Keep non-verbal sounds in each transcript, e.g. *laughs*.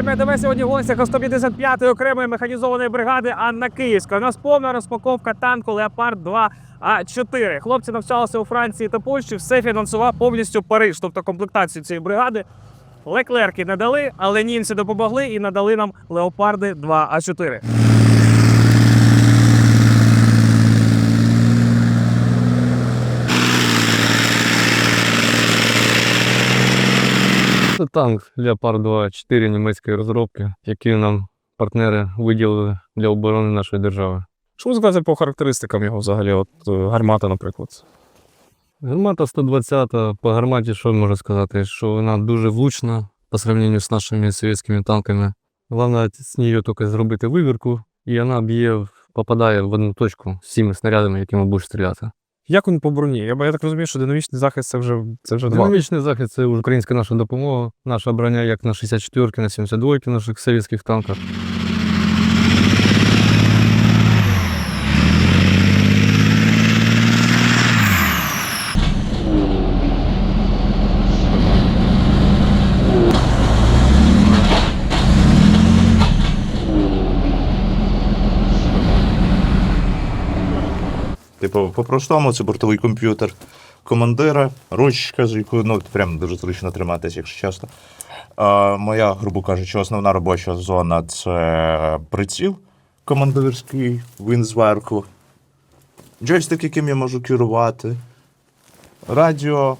Армія ДВ сьогодні в гостях у 155-ї окремої механізованої бригади Анна Київська. У нас повна розпаковка танку Леопард 2 А4. Хлопці навчалися у Франції та Польщі. Все фінансував повністю Париж, тобто комплектацію цієї бригади. Леклерки не дали, але німці допомогли і надали нам Леопарди 2 А4. Це танк Leopard 2 4 німецької розробки, які нам партнери виділили для оборони нашої держави. Що ви сказати по характеристикам його взагалі? От е, гармата, наприклад. Гармата 120 по гарматі, що можна сказати, що вона дуже влучна по сравненню з нашими совєтськими танками. Головне з нею тільки зробити вивірку, і вона б'є, попадає в одну точку з всіми снарядами, якими будеш стріляти. Як він по броні? Я, я так розумію, що динамічний захист це вже це вже два. Захист це українська наша допомога. Наша броня як на 64 на 72 наших совєтських танках. Типу, по-простому, це бортовий комп'ютер командира, ручка, з якою ну, прям дуже зручно триматися, якщо чесно. А, моя, грубо кажучи, основна робоча зона це приціл командирський, він зверху. Джойстик, яким я можу керувати. Радіо,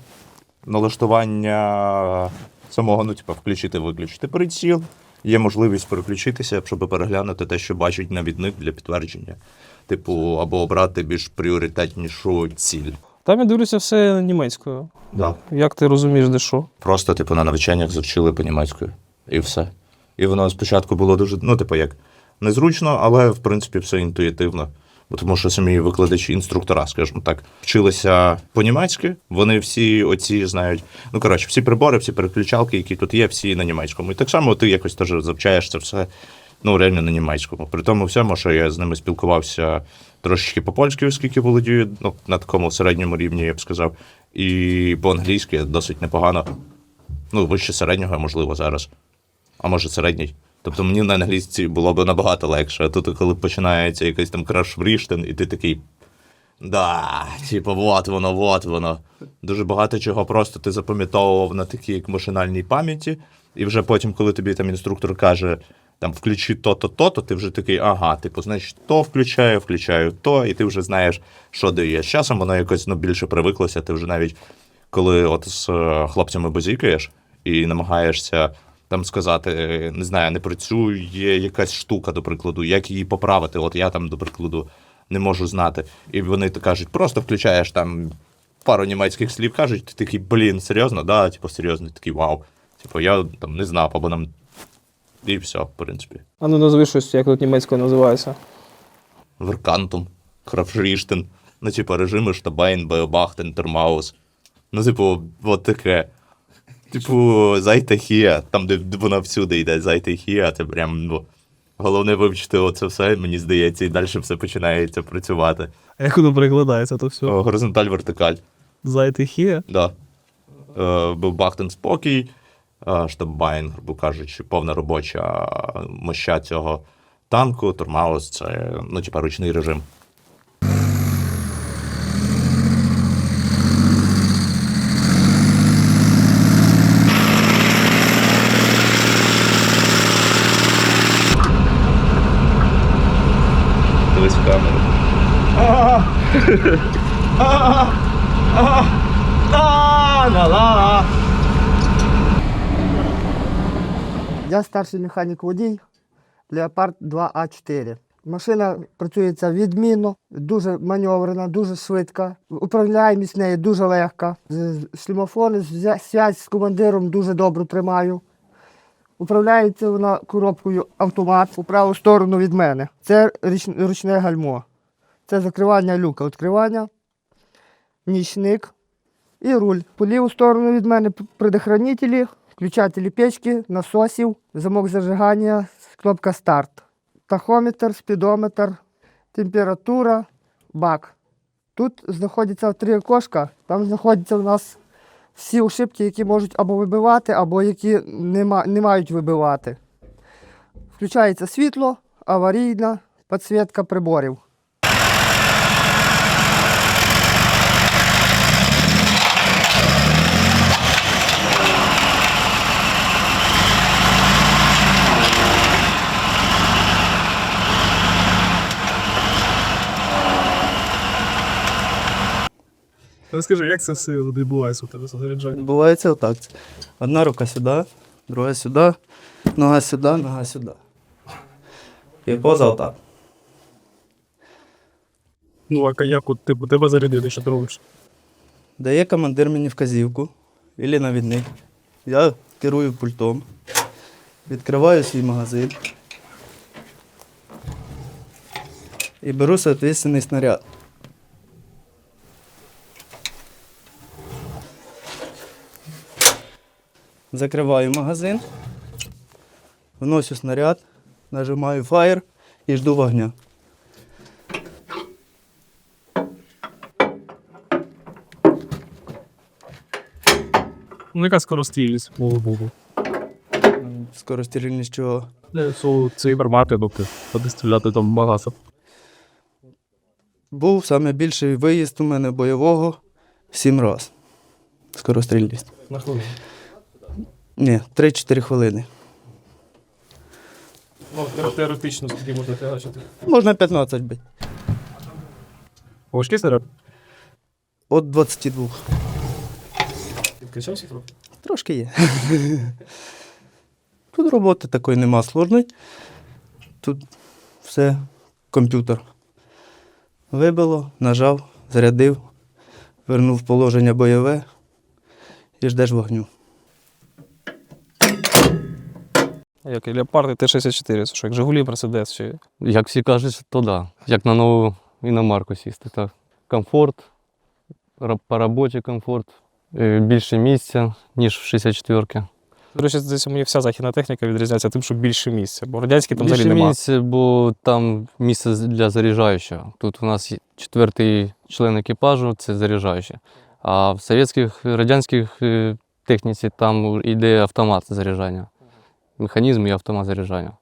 налаштування самого, ну, типу, включити-виключити приціл. Є можливість переключитися, щоб переглянути те, що бачить навідник для підтвердження. Типу, або обрати більш пріоритетнішу ціль. Там я дивлюся все німецькою. Да. Як ти розумієш, де що? Просто, типу, на навчаннях завчили по німецькою. І все. І воно спочатку було дуже, ну, типу, як незручно, але в принципі все інтуїтивно. Бо Тому що самі викладачі, інструктора, скажімо так, вчилися по-німецьки. Вони всі оці знають. Ну, коротше, всі прибори, всі переключалки, які тут є, всі на німецькому. І так само ти якось теж завчаєш це все ну, реально на німецькому. При тому всьому, що я з ними спілкувався трошечки по-польськи, оскільки володію, ну, на такому середньому рівні, я б сказав. І по-англійськи досить непогано. Ну, вище середнього, можливо, зараз. А може, середній. Тобто мені на англійській було б набагато легше. А тут, коли починається якийсь там краш Вріштен, і ти такий. Да, типу, вот воно, вот воно. Дуже багато чого просто ти запам'ятовував на такій як машинальній пам'яті, і вже потім, коли тобі там інструктор каже, там включи то-то, то-то, ти вже такий, ага, типу, значить, то включаю, включаю то, і ти вже знаєш, що дає. З часом воно якось ну, більше привиклося. Ти вже навіть коли от з е, хлопцями базікаєш і намагаєшся там сказати, е, не знаю, не працює якась штука, до прикладу, як її поправити. От я там, до прикладу, не можу знати. І вони кажуть, просто включаєш там пару німецьких слів, кажуть, ти такий, блін, серйозно? Да, типу, серйозно, такий вау. Типу, я там не знав, або нам. І все, в принципі. А ну назви щось, як тут німецькою називається. Веркантум, Крафшріштен, ну, типу, режими Штабайн, Беобахтен, Термаус. Ну, типу, от таке. Типу, зайте хія, там, де вона всюди йде, зайте хія, це прям, ну. Головне вивчити оце все, мені здається, і далі все починається працювати. А як воно перекладається, то все. Горизонталь, вертикаль. Зайти хіє. Да. Е, був Бахтен спокій, штаббайн, грубо кажучи, повна робоча моща цього танку. Тормаус це ну, типа, ручний режим. Дивись в камеру. Я старший механік водій Леопард 2А4. Машина працюється відмінно, дуже маневрена, дуже швидка. Управляємість нею дуже легка. Шлімофони, зв'я- зв'язь з командиром дуже добре тримаю. Управляється вона коробкою автомат у праву сторону від мене. Це ручне гальмо. Це закривання люка, відкривання, нічник і руль. По ліву сторону від мене предохранителі, включателі печки, насосів, замок зажигання, кнопка старт. Тахометр, спідометр, температура, бак. Тут знаходяться три окошка, там знаходяться у нас всі ошибки, які можуть або вибивати, або які не, мають вибивати. Включається світло, аварійна підсвітка приборів. Розкажи, як це все відбувається у тебе заряджання? Відбувається отак. Одна рука сюди, друга сюди, нога сюди, нога сюди. І поза отак. Ну, а як от типу, тебе зарядили, що ти робиш? Дає командир мені вказівку, або навідник. Я керую пультом, відкриваю свій магазин і беру соответственний снаряд. Закриваю магазин, вношу снаряд, нажимаю фаєр і жду вогня. Ну, яка скорострільність мого буду? Скорострільність чого? Це цієї гармати, тобто, туди стріляти там багато. Був саме більший виїзд у мене бойового сім раз. Скорострільність. На хвилину. Ні, 3-4 хвилини. Ну, теоретично скільки можна фігачити. Можна 15 бити. Важкий снаряд? От 22. Відкачався трохи? Трошки є. *laughs* Тут роботи такої нема сложної. Тут все комп'ютер. Вибило, нажав, зарядив, вернув положення бойове і ждеш вогню. Як і Леопард і Т-64, це що, як Жигулі, Мерседес чи Як всі кажуть, то да. Як на нову іномарку сісти. Так. Комфорт, по роботі комфорт, е, більше місця, ніж в 64-ки. До речі, десь мені вся західна техніка відрізняється тим, що більше місця, бо радянські там взагалі Більше немає. місця, бо там місце для заряджаючого. Тут у нас четвертий член екіпажу це заряджаючий. А в совєтських радянських е, техніці там йде автомат заряджання. Механізм і автомат заряджання.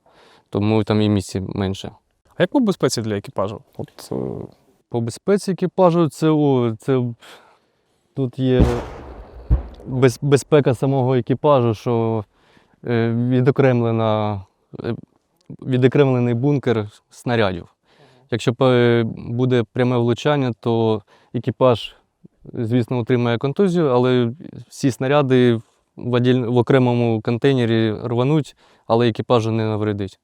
Тому там і місця менше. А як по безпеці для екіпажу? От, е, По безпеці екіпажу це, о, це тут є без, безпека самого екіпажу, що е, відокремлена, е, відокремлений бункер снарядів. Якщо пе- буде пряме влучання, то екіпаж, звісно, отримає контузію, але всі снаряди в, окремому контейнері рвануть, але екіпажу не навредить.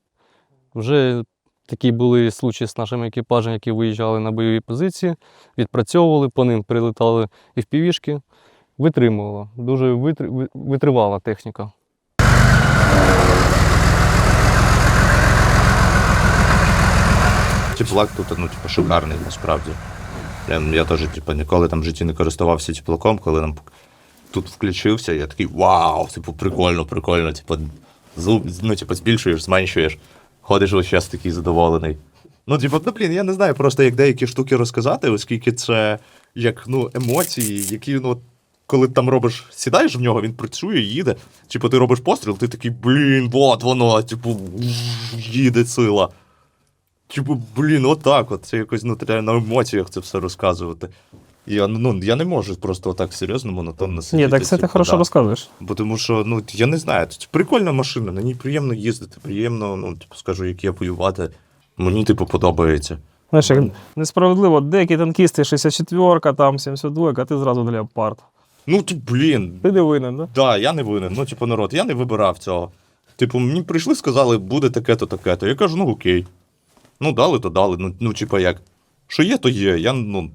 Вже Такі були случаї з нашими екіпажем, які виїжджали на бойові позиції, відпрацьовували, по ним прилетали і в півішки, витримувала. Дуже витри- витривала техніка. Теплак тут, ну, типу, шикарний насправді. Я, я теж, типу, ніколи там в житті не користувався теплаком, коли нам тут включився, я такий вау, типу, прикольно, прикольно. Типу, зум, ну, типу, збільшуєш, зменшуєш, ходиш весь час такий задоволений. Ну, типу, ну, блін, я не знаю просто як деякі штуки розказати, оскільки це як ну, емоції, які, ну, коли там робиш, сідаєш в нього, він працює, їде. Типу, ти робиш постріл, ти такий, блін, от воно, типу, їде сила. Типу, блін, отак от. Це якось ну, на емоціях це все розказувати. Я, ну, я не можу просто отак серйозно монотонно сидіти. Ні, так це ти типу, хорошо да. розказуєш. Бо тому що, ну, я не знаю, це прикольна машина, на ній приємно їздити, приємно, ну, типу, скажу, як я воювати. Мені, типу, подобається. Знаєш, як несправедливо, деякі танкісти 64-ка, там 72-ка, а ти зразу Леопард. Ну, ти, блін, Ти не винен, да? Да, я не винен. Ну, типу, народ, я не вибирав цього. Типу, мені прийшли, сказали, буде таке-то, таке-то. Я кажу, ну окей. Ну, дали, то дали. Ну, ну типу, як. Що є, то є. Я ну,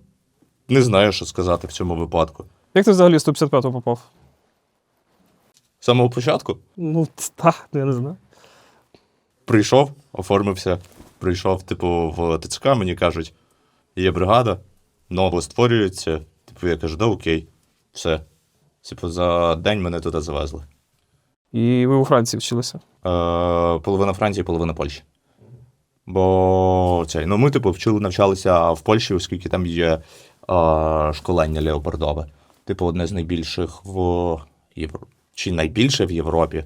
не знаю, що сказати в цьому випадку. Як ти взагалі в 155 попав? З самого початку Ну, так, я не знаю. прийшов, оформився, прийшов, типу, в ТЦК, мені кажуть, є бригада, ново створюється. Типу, я кажу, да, окей, все. Типу, за день мене туди завезли. І ви у Франції вчилися. Е, половина Франції, половина Польщі. Бо цей, ну, ми, типу, вчили, навчалися в Польщі, оскільки там є школення леопардове. Типу, одне з найбільших в Європі. Чи найбільше в Європі.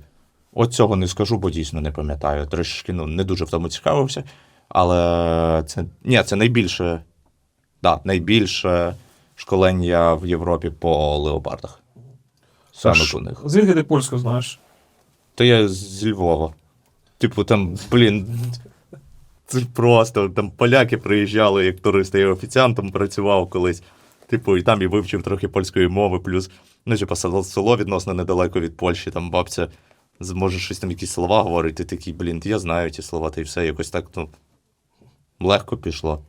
От цього не скажу, бо дійсно не пам'ятаю. Трішки ну, не дуже в тому цікавився. Але це, ні, це найбільше, да, найбільше школення в Європі по леопардах. Саме Аж- по них. Звідки ти польську знаєш? То я з Львова. Типу, там, блін. Це просто там поляки приїжджали як туристи, я офіціантом працював колись. Типу, і там і вивчив трохи польської мови, плюс, ну, типу, село, відносно недалеко від Польщі, там бабця зможе щось там якісь слова говорити, ти такий, блін, я знаю ті слова, та й все, якось так, ну, легко пішло.